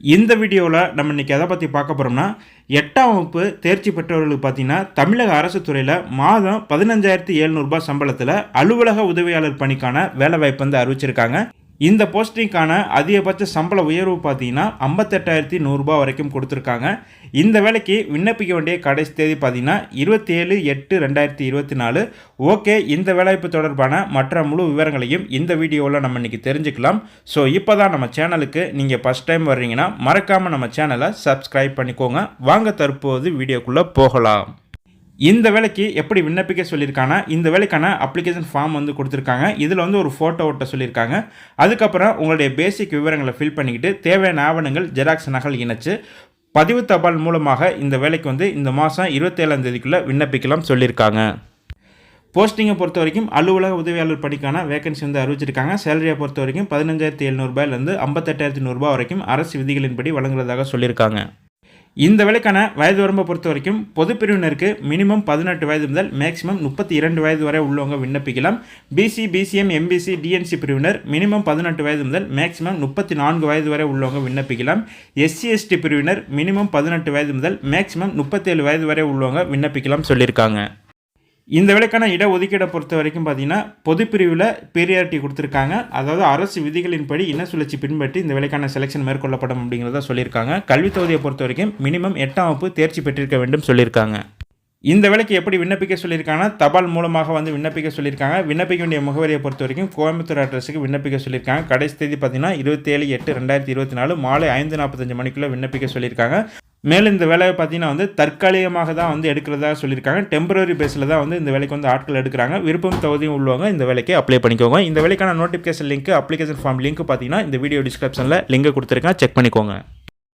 இந்த வீடியோவில் நம்ம இன்றைக்கி எதை பற்றி பார்க்க போகிறோம்னா எட்டாம் வகுப்பு தேர்ச்சி பெற்றவர்களுக்கு பார்த்தீங்கன்னா தமிழக அரசு துறையில் மாதம் பதினஞ்சாயிரத்தி எழுநூறுபா சம்பளத்தில் அலுவலக உதவியாளர் பணிக்கான வேலைவாய்ப்பு வந்து அறிவிச்சிருக்காங்க. இந்த போஸ்டிங்கான அதிகபட்ச சம்பள உயர்வு பார்த்தீங்கன்னா ஐம்பத்தெட்டாயிரத்தி நூறுரூபா வரைக்கும் கொடுத்துருக்காங்க. இந்த வேலைக்கு விண்ணப்பிக்க வேண்டிய கடைசி தேதி பார்த்தீங்கன்னா இருபத்தி ஏழு எட்டு ரெண்டாயிரத்தி இருபத்தி நாலு. ஓகே இந்த வேலைவாய்ப்பு தொடர்பான மற்ற முழு விவரங்களையும் இந்த வீடியோவில் நம்ம இன்றைக்கி தெரிஞ்சுக்கலாம். ஸோ இப்போ தான் நம்ம சேனலுக்கு நீங்கள் ஃபஸ்ட் டைம் வர்றீங்கன்னா மறக்காமல் நம்ம சேனலை சப்ஸ்கிரைப் பண்ணிக்கோங்க. வாங்க தற்போது வீடியோக்குள்ளே போகலாம். இந்த வேலைக்கு எப்படி விண்ணப்பிக்க சொல்லியிருக்காங்க இந்த வேலைக்கான அப்ளிகேஷன் ஃபார்ம் வந்து கொடுத்துருக்காங்க. இதில் வந்து ஒரு ஃபோட்டோ ஒட்ட சொல்லியிருக்காங்க. அதுக்கப்புறம் உங்களுடைய பேசிக் விவரங்களை ஃபில் பண்ணிக்கிட்டு தேவையான ஆவணங்கள் ஜெராக்ஸ் நகல் இணைச்சு பதிவு தபால் மூலமாக இந்த வேலைக்கு வந்து இந்த மாதம் இருபத்தேழாம் தேதிக்குள்ளே விண்ணப்பிக்கலாம் சொல்லியிருக்காங்க. போஸ்டிங்கை பொறுத்த வரைக்கும் அலுவலக உதவியாளர் பணிக்கான வேகன்சி வந்து அறிவிச்சிருக்காங்க. சேலரியை பொறுத்த வரைக்கும் பதினஞ்சாயிரத்தி எழுநூறுபாயிலேருந்து ஐம்பத்தெட்டாயிரத்தி நூறுரூபா வரைக்கும் அரசு விதிகளின்படி வழங்குறதாக சொல்லியிருக்காங்க. இந்த விலைக்கான வயது வரம்பை பொறுத்த வரைக்கும் பொது பிரிவினருக்கு மினிமம் பதினெட்டு வயது முதல் மேக்ஸிமம் முப்பத்தி இரண்டு வயது வரை உள்ளவங்க விண்ணப்பிக்கலாம். பிசி பிசிஎம் எம்பிசி டிஎன்சி பிரிவினர் மினிமம் பதினெட்டு வயது முதல் மேக்ஸிமம் முப்பத்தி நான்கு வயது வரை உள்ளவங்க விண்ணப்பிக்கலாம். எஸ்சி எஸ்டி பிரிவினர் மினிமம் பதினெட்டு வயது முதல் மேக்ஸிமம் முப்பத்தேழு வயது வரை உள்ளவங்க விண்ணப்பிக்கலாம் சொல்லியிருக்காங்க. இந்த வேலைக்கான இடஒதுக்கீடை பொறுத்த வரைக்கும் பார்த்தீங்கன்னா பொதுப்பிரிவில் பீரியாரிட்டி கொடுத்துருக்காங்க. அதாவது அரசு விதிகளின்படி இன சுழற்சி பின்பற்றி இந்த வேலைக்கான செலெக்ஷன் மேற்கொள்ளப்படும் அப்படிங்கிறத சொல்லியிருக்காங்க. கல்வித் தொகுதியை பொறுத்த வரைக்கும் மினிமம் எட்டாம் வகுப்பு தேர்ச்சி பெற்றிருக்க வேண்டும் சொல்லியிருக்காங்க. இந்த வேலைக்கு எப்படி விண்ணப்பிக்க சொல்லியிருக்காங்கன்னா தபால் மூலமாக வந்து விண்ணப்பிக்க சொல்லியிருக்காங்க. விண்ணப்பிக்க வேண்டிய முகவரியை பொறுத்த வரைக்கும் கோயம்புத்தூர் அட்ரஸுக்கு விண்ணப்பிக்க சொல்லியிருக்காங்க. கடைசி தேதி பார்த்தீங்கன்னா இருபத்தேழு எட்டு ரெண்டாயிரத்தி இருபத்தி நாலு மாலை ஐந்து நாற்பத்தஞ்சு மணிக்குள்ளே விண்ணப்பிக்க சொல்லியிருக்காங்க. மேலும் இந்த வேலையை பார்த்தீங்கன்னா வந்து தற்காலிகமாக தான் வந்து எடுக்கிறதா சொல்லியிருக்காங்க. டெம்பரரி பேஸில் தான் வந்து இந்த வேலைக்கு வந்து ஆட்கள் எடுக்கிறாங்க. விருப்பம் தகுதியும் உள்ளவங்க இந்த வேலைக்கு அப்ளை பண்ணிக்கோங்க. இந்த வேலைக்கான notification link application form link பார்த்தீங்கன்னா இந்த வீடியோ டிஸ்கிரிப்ஷனில் லிங்க் கொடுத்துருக்கேன். செக் பண்ணிக்கோங்க.